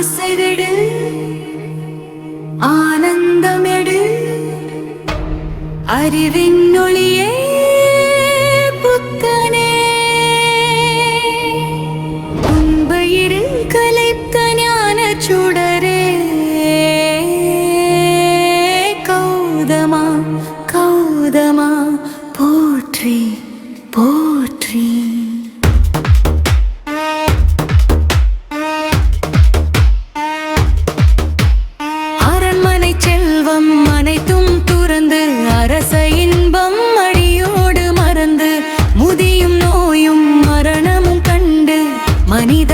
ஆசைவிடு ஆனந்தமெடு. அறிவின் ஒளியே மனித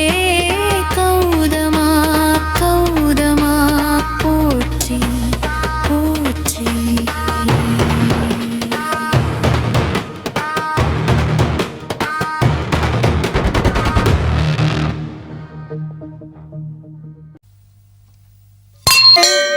Thank